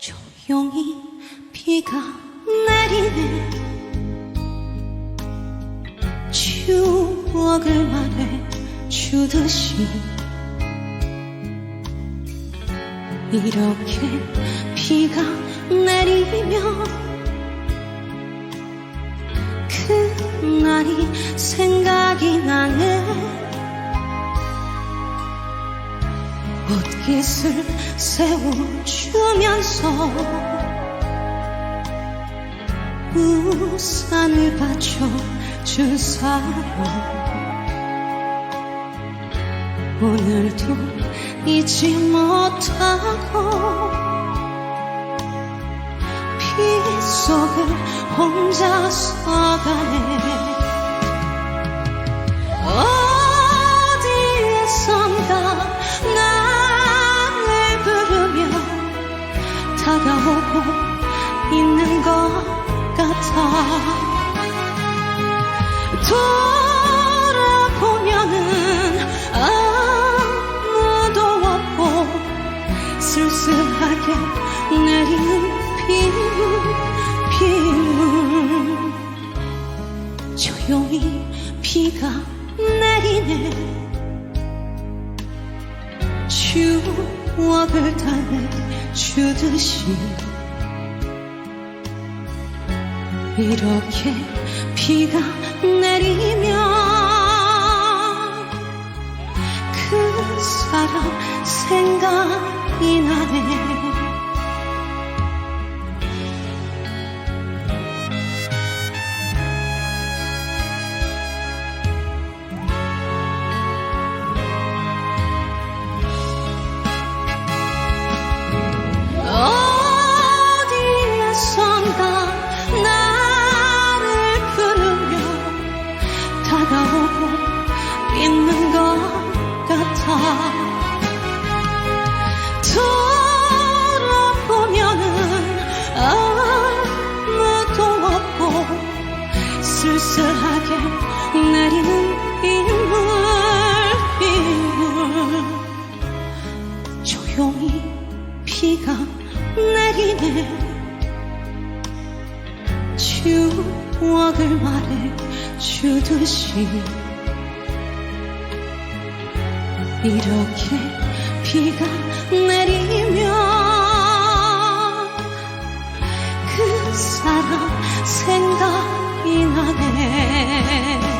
조용히 비가 내리네. 추억을 말해 주듯이 이렇게 비가 내리면 그날이 생각이 나네 옷깃을 세워주면서 우산을 받쳐준 사람. 오늘도 잊지 못하고 피 속을 혼자서 가네 있는 것 같아. 돌아보면은 아무도 없고 쓸쓸하게 내리는 빗물 빗물 조용히 비가 내리네. 추억을 달래 주듯이 이렇게 비가 내리면 그 사람 생각이 나네 쓸쓸하게 내리는 빗물 빗물. 조용히 비가 내리네. 추억을 말해 주듯이 이렇게 비가 내리면 그 사람 생각 이 나네